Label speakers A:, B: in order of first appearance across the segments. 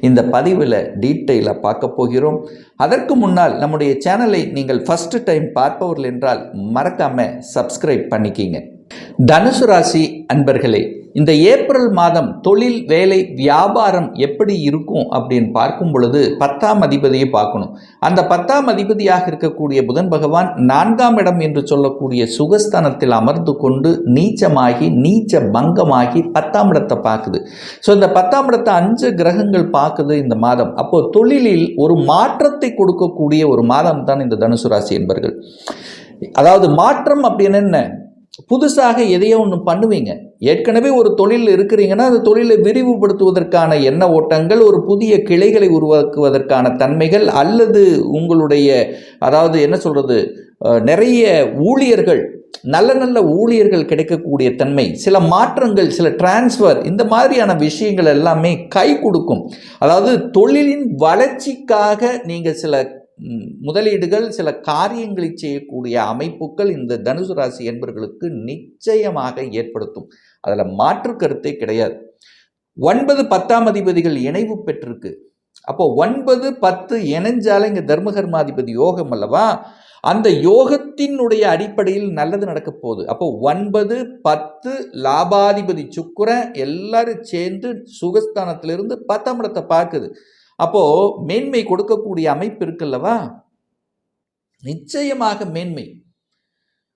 A: இந்த பதிவில் டீட்டெயிலாக பார்க்க போகிறோம். அதற்கு முன்னால் நம்முடைய சேனலை நீங்கள் ஃபஸ்ட்டு டைம் பார்ப்பவர்கள் என்றால் மறக்காமல் சப்ஸ்கிரைப் பண்ணிக்கிங்க. தனுசு ராசி அன்பர்களே இந்த ஏப்ரல் மாதம் தொழில் வேலை வியாபாரம் எப்படி இருக்கும் அப்படின்னு பார்க்கும் பொழுது பத்தாம் அதிபதியை பார்க்கணும். அந்த பத்தாம் அதிபதியாக இருக்கக்கூடிய புதன் பகவான் நான்காம் இடம் என்று சொல்லக்கூடிய சுகஸ்தானத்தில் அமர்ந்து கொண்டு நீச்சமாகி நீச்ச பங்கமாகி பத்தாம் இடத்தை பார்க்குது. ஸோ இந்த பத்தாம் இடத்தை அஞ்சு கிரகங்கள் பார்க்குது இந்த மாதம். அப்போ தொழிலில் ஒரு மாற்றத்தை கொடுக்கக்கூடிய ஒரு மாதம் தான் இந்த தனுசு ராசி என்பர்கள். அதாவது மாற்றம் அப்படின்னு என்ன? புதுசாக எதையோ ஒன்று பண்ணுவீங்க. ஏற்கனவே ஒரு தொழில் இருக்கிறீங்கன்னா அந்த தொழிலை விரிவுபடுத்துவதற்கான எண்ண ஓட்டங்கள் ஒரு புதிய கிளைகளை உருவாக்குவதற்கான தன்மைகள் அல்லது உங்களுடைய அதாவது என்ன சொல்கிறது நிறைய ஊழியர்கள் நல்ல நல்ல ஊழியர்கள் கிடைக்கக்கூடிய தன்மை சில மாற்றங்கள் சில டிரான்ஸ்ஃபர் இந்த மாதிரியான விஷயங்கள் எல்லாமே கை கொடுக்கும். அதாவது தொழிலின் வளர்ச்சிக்காக நீங்கள் சில முதலீடுகள் சில காரியங்களை செய்யக்கூடிய அமைப்புகள் இந்த தனுசு ராசி என்பவர்களுக்கு நிச்சயமாக ஏற்படுத்தும். அதில் மாற்று கருத்தே கிடையாது. ஒன்பது பத்தாம் அதிபதிகள் இணைவு பெற்றிருக்கு. அப்போ ஒன்பது பத்து இணைஞ்சாலே இங்கே தர்மகர்மாதிபதி யோகம் அல்லவா? அந்த யோகத்தினுடைய அடிப்படையில் நல்லது நடக்க போகுது. அப்போ ஒன்பது பத்து லாபாதிபதி சுக்கரன் எல்லாரும் சேர்ந்து சுகஸ்தானத்திலிருந்து பத்தாம் இடத்தை பார்க்குது. அப்போது மேன்மை கொடுக்கக்கூடிய அமைப்பு இருக்குல்லவா? நிச்சயமாக மேன்மை.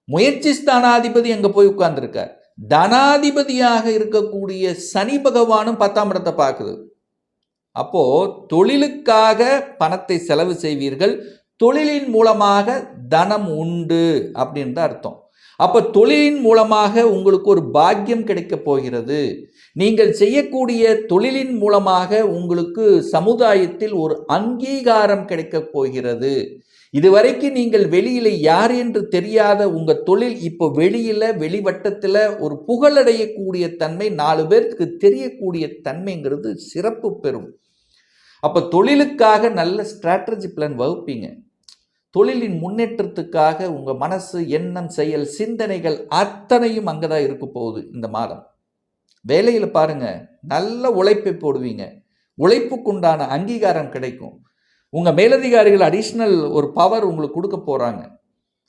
A: முயற்சி ஸ்தானாதிபதி அங்கே போய் உட்கார்ந்துருக்கார். தனாதிபதியாக இருக்கக்கூடிய சனி பகவானும் பத்தாம் இடத்தை பார்க்குது. அப்போ தொழிலுக்காக பணத்தை செலவு செய்வீர்கள். தொழிலின் மூலமாக தனம் உண்டு அப்படின்னு தான் அர்த்தம். அப்போ தொழிலின் மூலமாக உங்களுக்கு ஒரு பாக்கியம் கிடைக்கப் போகிறது. நீங்கள் செய்யக்கூடிய தொழிலின் மூலமாக உங்களுக்கு சமுதாயத்தில் ஒரு அங்கீகாரம் கிடைக்கப் போகிறது. இதுவரைக்கும் நீங்கள் வெளியில் யார் என்று தெரியாத உங்கள் தொழில் இப்போ வெளியில் வெளிவட்டத்தில் ஒரு புகழடையக்கூடிய தன்மை நாலு பேருக்கு தெரியக்கூடிய தன்மைங்கிறது சிறப்பு பெறும். அப்போ தொழிலுக்காக நல்ல ஸ்ட்ராட்டஜி பிளான் வகுப்பீங்க. தொழிலின் முன்னேற்றத்துக்காக உங்கள் மனசு எண்ணம் செயல் சிந்தனைகள் அத்தனையும் அங்கே தான் இருக்க போகுது இந்த மாதம். வேலையில் பாருங்கள் நல்ல உழைப்பை போடுவீங்க. உழைப்புக்குண்டான அங்கீகாரம் கிடைக்கும். உங்கள் மேலதிகாரிகள் அடிஷ்னல் ஒரு பவர் உங்களுக்கு கொடுக்க போகிறாங்க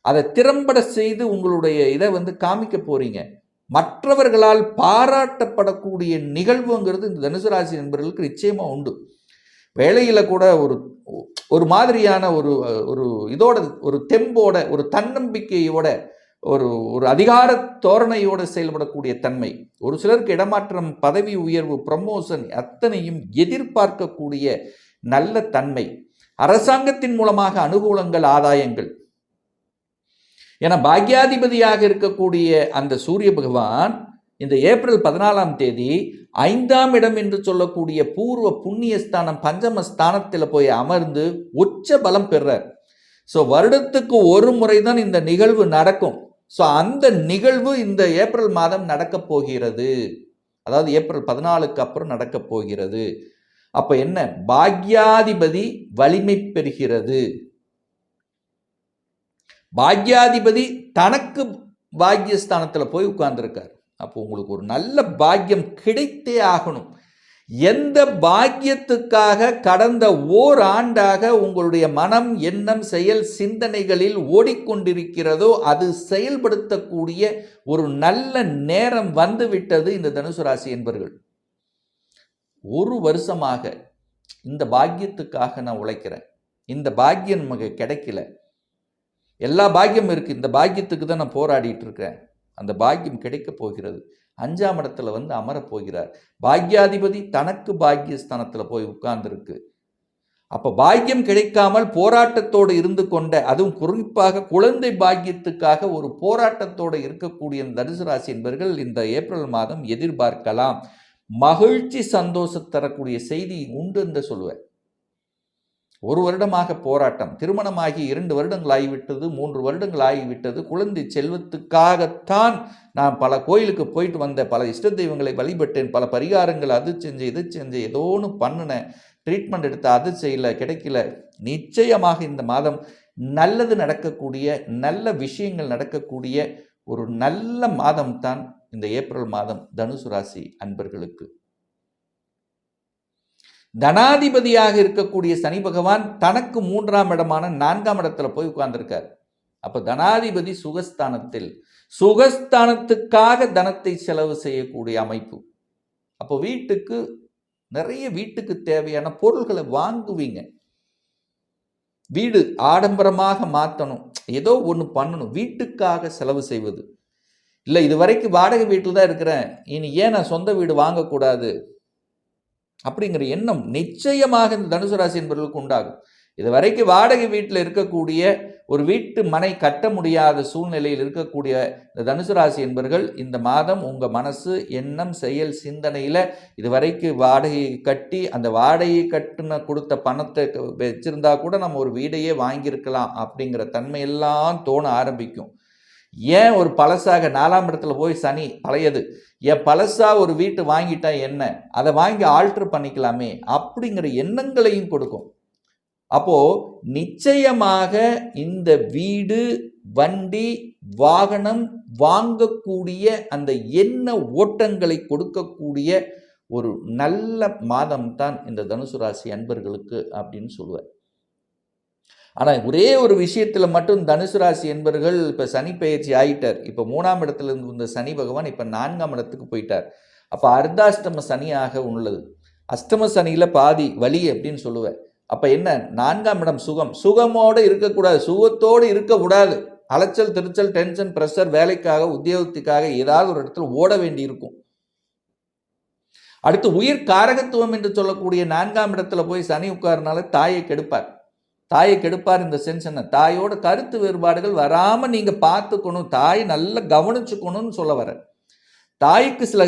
A: அதை திறம்பட செய்து உங்களுடைய இதை வந்து காமிக்க போகிறீங்க மற்றவர்களால் பாராட்டப்படக்கூடிய நிகழ்வுங்கிறது இந்த தனுசு ராசி நண்பர்களுக்கு நிச்சயமாக உண்டு. வேலையில் கூட ஒரு ஒரு மாதிரியான ஒரு ஒரு இதோட ஒரு தெம்போட ஒரு தன்னம்பிக்கையோட ஒரு ஒரு அதிகார தோரணையோடு செயல்படக்கூடிய தன்மை. ஒரு சிலருக்கு இடமாற்றம் பதவி உயர்வு ப்ரமோஷன் அத்தனையும் எதிர்பார்க்கக்கூடிய நல்ல தன்மை. அரசாங்கத்தின் மூலமாக அனுகூலங்கள் ஆதாயங்கள். என பாக்யாதிபதியாக இருக்கக்கூடிய அந்த சூரிய பகவான் இந்த ஏப்ரல் பதினாலாம் தேதி ஐந்தாம் இடம் என்று சொல்லக்கூடிய பூர்வ புண்ணிய ஸ்தானம் பஞ்சம ஸ்தானத்தில் போய் அமர்ந்து உச்ச பலம் பெறார் ஸோ வருடத்துக்கு ஒரு முறை தான் இந்த நிகழ்வு நடக்கும். ஸோ அந்த நிகழ்வு இந்த ஏப்ரல் மாதம் நடக்கப் போகிறது. அதாவது ஏப்ரல் பதினாலுக்கு அப்புறம் நடக்கப் போகிறது. அப்போ என்ன? பாக்யாதிபதி வலிமை பெறுகிறது. பாக்யாதிபதி தனக்கு பாக்யஸ்தானத்தில் போய் உட்கார்ந்துருக்கார். அப்போ உங்களுக்கு ஒரு நல்ல பாக்கியம் கிடைத்தே ஆகணும். எந்த பாக்கியத்துக்காக கடந்த ஓர் ஆண்டாக உங்களுடைய மனம் எண்ணம் செயல் சிந்தனைகளில் ஓடிக்கொண்டிருக்கிறதோ அது செயல்படுத்தக்கூடிய ஒரு நல்ல நேரம் வந்துவிட்டது இந்த தனுசு ராசி என்பர்கள். ஒரு வருஷமாக இந்த பாக்கியத்துக்காக நான் உழைக்கிறேன். இந்த பாக்கியம் நமக்கு கிடைக்கல. எல்லா பாக்கியம் இருக்குது இந்த பாக்கியத்துக்கு தான் நான் போராடிட்டு இருக்கிறேன். அந்த பாக்கியம் கிடைக்கப் போகிறது. அஞ்சாம் இடத்துல வந்து அமரப் போகிறார். பாக்யாதிபதி தனக்கு பாக்கியஸ்தானத்தில் போய் உட்கார்ந்துருக்கு. அப்போ பாக்கியம் கிடைக்காமல் போராட்டத்தோடு இருந்து கொண்ட அதுவும் குறிப்பாக குழந்தை பாக்கியத்துக்காக ஒரு போராட்டத்தோடு இருக்கக்கூடிய தனுசு ராசி என்பவர்கள் இந்த ஏப்ரல் மாதம் எதிர்பார்க்கலாம். மகிழ்ச்சி சந்தோஷம் தரக்கூடிய செய்தி உண்டு என்று சொல்லுவேன். ஒரு வருடமாக போராட்டம். திருமணமாகி இரண்டு வருடங்கள் ஆகிவிட்டது மூன்று வருடங்கள் ஆகிவிட்டது குழந்தை செல்வத்துக்காகத்தான் நான் பல கோயிலுக்கு போயிட்டு வந்த பல இஷ்ட தெய்வங்களை வழிபட்டேன். பல பரிகாரங்கள் அது செஞ்சு இது செஞ்சு ஏதோ ஒன்று பண்ணினேன். ட்ரீட்மெண்ட் எடுத்து அது செய்யல கிடைக்கல. நிச்சயமாக இந்த மாதம் நல்லது நடக்கக்கூடிய நல்ல விஷயங்கள் நடக்கக்கூடிய ஒரு நல்ல மாதம் தான் இந்த ஏப்ரல் மாதம் தனுசு ராசி அன்பர்களுக்கு. தனாதிபதியாக இருக்கக்கூடிய சனி பகவான் தனக்கு மூன்றாம் இடமான நான்காம் இடத்துல போய் உட்கார்ந்துருக்கார். அப்போ தனாதிபதி சுகஸ்தானத்தில். சுகஸ்தானத்துக்காக தனத்தை செலவு செய்யக்கூடிய அமைப்பு. அப்போ வீட்டுக்கு நிறைய வீட்டுக்கு தேவையான பொருள்களை வாங்குவீங்க. வீடு ஆடம்பரமாக மாற்றணும் ஏதோ ஒன்று பண்ணணும். வீட்டுக்காக செலவு செய்வது. இல்லை இது வரைக்கும் வாடகை வீட்டில் தான் இருக்கிறேன். இனி ஏன் நான் சொந்த வீடு வாங்கக்கூடாது? அப்படிங்கிற எண்ணம் நிச்சயமாக இந்த தனுசு ராசி என்பவர்களுக்கு உண்டாகும். இதுவரைக்கும் வாடகை வீட்டில் இருக்கக்கூடிய ஒரு வீட்டு மனை கட்ட முடியாத சூழ்நிலையில் இருக்கக்கூடிய இந்த தனுசு ராசி என்பவர்கள் இந்த மாதம் உங்கள் மனசு எண்ணம் செயல் சிந்தனையில் இதுவரைக்கும் வாடகையை கட்டி அந்த வாடகையை கட்டுன கொடுத்த பணத்தை வச்சுருந்தா கூட நம்ம ஒரு வீடையே வாங்கியிருக்கலாம் அப்படிங்கிற தன்மையெல்லாம் தோண ஆரம்பிக்கும். ஏன் ஒரு பழசாக நாலாம் இடத்துல போய் சனி பழையது? என் பழசா ஒரு வீட்டு வாங்கிட்டா என்ன? அதை வாங்கி ஆல்ட்ரு பண்ணிக்கலாமே அப்படிங்கிற எண்ணங்களையும் கொடுக்கும். அப்போது நிச்சயமாக இந்த வீடு வண்டி வாகனம் வாங்கக்கூடிய அந்த எண்ண ஓட்டங்களை கொடுக்கக்கூடிய ஒரு நல்ல மாதம் தான் இந்த தனுசு ராசி அன்பர்களுக்கு அப்படின்னு சொல்லுவேன். ஆனால் ஒரே ஒரு விஷயத்தில் மட்டும் தனுசு ராசி என்பவர்கள் இப்போ சனி பயிற்சி ஆகிட்டார் இப்போ மூணாம் இடத்துல இருந்து வந்த சனி பகவான் இப்போ நான்காம் இடத்துக்கு போயிட்டார். அப்போ அர்த்தாஷ்டம சனியாக உள்ளது. அஷ்டம சனியில் பாதி வலி அப்படின்னு சொல்லுவேன். அப்போ என்ன? நான்காம் இடம் சுகம். சுகமோடு இருக்கக்கூடாது. சுகத்தோடு இருக்கக்கூடாது அலைச்சல் திருச்சல் டென்ஷன் ப்ரெஷர் வேலைக்காக உத்தியோகத்துக்காக ஏதாவது ஒரு இடத்துல ஓட வேண்டி இருக்கும். அடுத்து உயிர் காரகத்துவம் என்று சொல்லக்கூடிய நான்காம் இடத்துல போய் சனி உட்காரனால தாயை கெடுப்பார். தாயை கெடுப்பார் இந்த சென்ஸ் என்ன? தாயோட கருத்து வேறுபாடுகள் வராமல் நீங்கள் பார்த்துக்கணும். தாய் நல்லா கவனிச்சுக்கணும்னு சொல்ல வர தாய்க்கு சில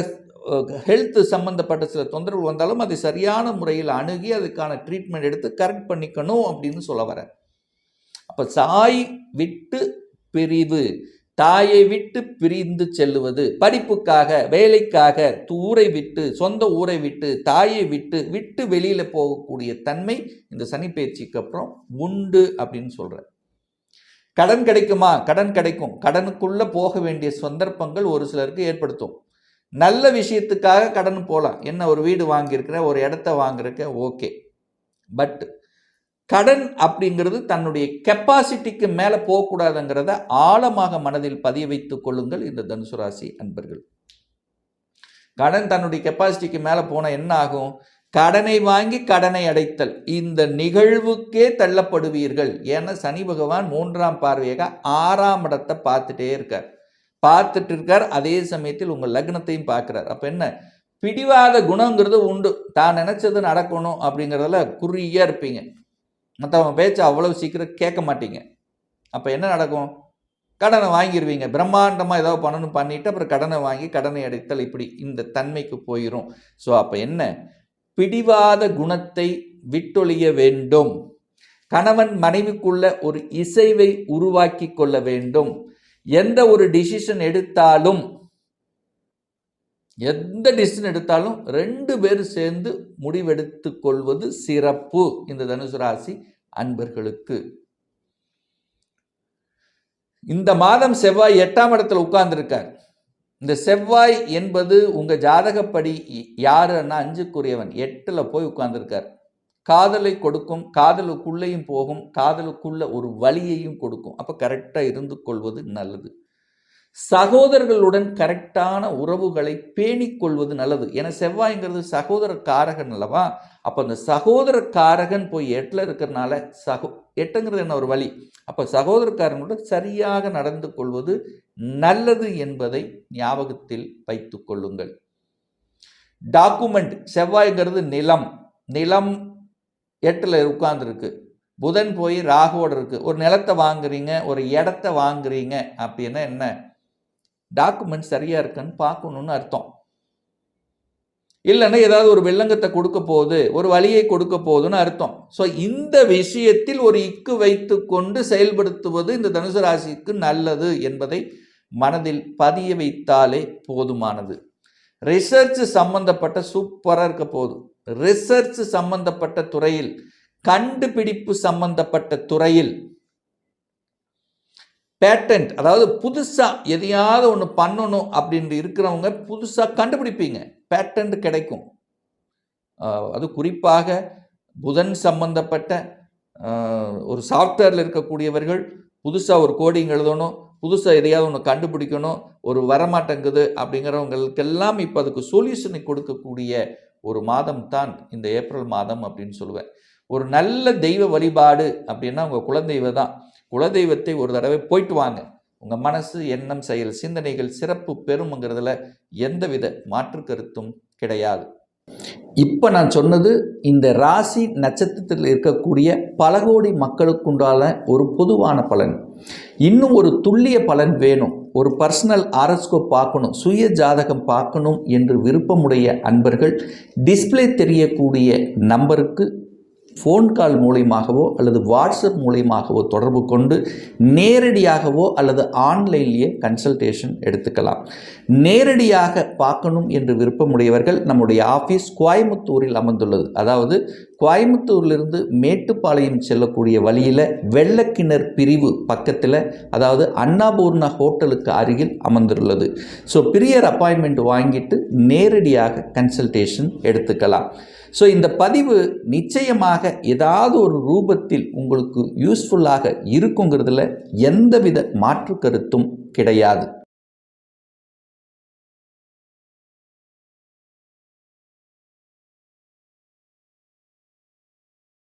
A: ஹெல்த் சம்மந்தப்பட்ட சில தொந்தரவு வந்தாலும் அதை சரியான முறையில் அணுகி அதுக்கான ட்ரீட்மெண்ட் எடுத்து கரெக்ட் பண்ணிக்கணும் அப்படின்னு சொல்ல வர அப்போ சாய் விட்டு பிரிவு. தாயை விட்டு பிரிந்து செல்லுவது படிப்புக்காக வேலைக்காக ஊரை விட்டு சொந்த ஊரை விட்டு தாயை விட்டு விட்டு வெளியில் போகக்கூடிய தன்மை இந்த சனி பயிற்சிக்கு அப்புறம் உண்டு அப்படின்னு சொல்கிறேன் கடன் கிடைக்குமா? கடன் கிடைக்கும். கடனுக்குள்ளே போக வேண்டிய சந்தர்ப்பங்கள் ஒரு சிலருக்கு ஏற்படுத்தும். நல்ல விஷயத்துக்காக கடன் போகலாம் என்ன ஒரு வீடு வாங்கியிருக்கிற ஒரு இடத்த வாங்கியிருக்க ஓகே. பட் கடன் அப்படிங்கிறது தன்னுடைய கெப்பாசிட்டிக்கு மேலே போகக்கூடாதுங்கிறத ஆழமாக மனதில் பதிய வைத்துக் கொள்ளுங்கள் இந்த தனுசு ராசி அன்பர்கள். கடன் தன்னுடைய கெப்பாசிட்டிக்கு மேலே போனால் என்ன ஆகும்? கடனை வாங்கி கடனை அடைத்தல். இந்த நிகழ்வுக்கே தள்ளப்படுவீர்கள். ஏன்னா சனி பகவான் மூன்றாம் பார்வையாக ஆறாம் இடத்தை பார்த்துட்டே இருக்கார். பார்த்துட்டு இருக்கார். அதே சமயத்தில் உங்கள் லக்னத்தையும் பார்க்குறார். அப்போ என்ன? பிடிவாத குணங்கிறது உண்டு. தான் நினச்சது நடக்கணும் அப்படிங்கிறதுல குறியாக இருப்பீங்க. மற்றவங்க பேச்சை அவ்வளோ சீக்கிரம் கேட்க மாட்டீங்க. அப்போ என்ன நடக்கும்? கடனை வாங்கிடுவீங்க பிரம்மாண்டமாக ஏதாவது பண்ணணும் பண்ணிவிட்டு அப்புறம் கடனை வாங்கி கடனை அடைத்தல் இப்படி இந்த தன்மைக்கு போயிடும் ஸோ அப்போ என்ன? பிடிவாத குணத்தை விட்டொழிய வேண்டும். கணவன் மனைவிக்குள்ள ஒரு இசைவை உருவாக்கி கொள்ள வேண்டும். எந்த ஒரு டிசிஷன் எடுத்தாலும் எந்த டிசிஷன் எடுத்தாலும் ரெண்டு பேர் சேர்ந்து முடிவெடுத்து கொள்வது சிறப்பு இந்த தனுசு ராசி அன்பர்களுக்கு. இந்த மாதம் செவ்வாய் எட்டாம் இடத்துல உட்கார்ந்துருக்கார். இந்த செவ்வாய் என்பது உங்கள் ஜாதகப்படி யாருன்னா அஞ்சுக்குரியவன். எட்டில் போய் உட்கார்ந்துருக்கார். காதலை கொடுக்கும் காதலுக்குள்ளேயும் போகும் காதலுக்குள்ள ஒரு வழியையும் கொடுக்கும். அப்போ கரெக்டாக இருந்து கொள்வது நல்லது. சகோதரர்களுடன் கரெக்டான உறவுகளை பேணிக் கொள்வது நல்லது. ஏன்னா செவ்வாய்ங்கிறது சகோதர காரகன் அல்லவா? அப்போ அந்த சகோதர காரகன் போய் எட்டில் இருக்கிறனால சகோ எட்டுங்கிறது என்ன ஒரு வழி? அப்போ சகோதரக்காரங்களுடன் சரியாக நடந்து கொள்வது நல்லது என்பதை ஞாபகத்தில் வைத்து கொள்ளுங்கள். டாக்குமெண்ட் செவ்வாய்ங்கிறது நிலம். நிலம் எட்டில் உட்கார்ந்துருக்கு. புதன் போய் ராகுவோட இருக்குது ஒரு நிலத்தை வாங்குறீங்க ஒரு இடத்த வாங்குறீங்க அப்படின்னா என்ன? டாக்குமெண்ட் சரியாக இருக்குன்னு பார்க்கணுன்னு அர்த்தம். இல்லைன்னா ஏதாவது ஒரு வெள்ளங்கத்தை கொடுக்க போகுது ஒரு வழியை கொடுக்க போகுதுன்னு அர்த்தம். ஸோ இந்த விஷயத்தில் ஒரு இக்கு வைத்து கொண்டு செயல்படுத்துவது இந்த தனுசு ராசிக்கு நல்லது என்பதை மனதில் பதிய வைத்தாலே போதுமானது. ரிசர்ச் சம்பந்தப்பட்ட சூப்பராக இருக்க போகுது. ரிசர்ச் சம்பந்தப்பட்ட துறையில் கண்டுபிடிப்பு சம்பந்தப்பட்ட துறையில் பேட்டன்ட் அதாவது புதுசாக எதையாவது ஒன்று பண்ணணும் அப்படின்ட்டு இருக்கிறவங்க புதுசாக கண்டுபிடிப்பீங்க. பேட்டன்ட் கிடைக்கும். அது குறிப்பாக புதன் சம்பந்தப்பட்ட ஒரு சாஃப்ட்வேரில் இருக்கக்கூடியவர்கள் புதுசாக ஒரு கோடிங் எழுதணும் புதுசாக எதையாவது ஒன்று கண்டுபிடிக்கணும் ஒரு வரமாட்டேங்குது அப்படிங்கிறவங்களுக்கெல்லாம் இப்போ அதுக்கு சொல்யூஷனை கொடுக்கக்கூடிய ஒரு மாதம் தான் இந்த ஏப்ரல் மாதம் அப்படின்னு சொல்லுவேன். ஒரு நல்ல தெய்வ வழிபாடு அப்படின்னா உங்கள் குலதெய்வ தான். குலதெய்வத்தை ஒரு தடவை போயிட்டு வாங்க. உங்கள் மனசு எண்ணம் செயல் சிந்தனைகள் சிறப்பு பெறும்ங்கிறதுல எந்தவித மாற்று கருத்தும் கிடையாது. இப்போ நான் சொன்னது இந்த ராசி நட்சத்திரத்தில் இருக்கக்கூடிய பல கோடி மக்களுக்குண்டான ஒரு பொதுவான பலன். இன்னும் ஒரு துல்லிய பலன் வேணும். ஒரு பர்சனல் ஆரஸ்கோப் பார்க்கணும். சுய ஜாதகம் பார்க்கணும் என்று விருப்பமுடைய அன்பர்கள் டிஸ்ப்ளே தெரியக்கூடிய நம்பருக்கு ஃபோன் கால் மூலியமாகவோ அல்லது வாட்ஸ்அப் மூலியமாகவோ தொடர்பு கொண்டு நேரடியாகவோ அல்லது ஆன்லைன்லேயே கன்சல்டேஷன் எடுத்துக்கலாம். நேரடியாக பார்க்கணும் என்று விருப்பமுடையவர்கள் நம்முடைய ஆஃபீஸ் கோயம்புத்தூரில் அமர்ந்துள்ளது அதாவது கோயம்புத்தூர்லேருந்து மேட்டுப்பாளையம் செல்லக்கூடிய வழியில் வெள்ளக்கிணர் பிரிவு பக்கத்தில் அதாவது அன்னாபூர்ணா ஹோட்டலுக்கு அருகில் அமர்ந்துள்ளது ஸோ பிரியர் அப்பாயின்மெண்ட் வாங்கிட்டு நேரடியாக கன்சல்டேஷன் எடுத்துக்கலாம். ஸோ இந்த பதிவு நிச்சயமாக ஏதாவது ஒரு ரூபத்தில் உங்களுக்கு யூஸ்ஃபுல்லாக இருக்குங்கிறதுல எந்தவித மாற்று கருத்தும் கிடையாது.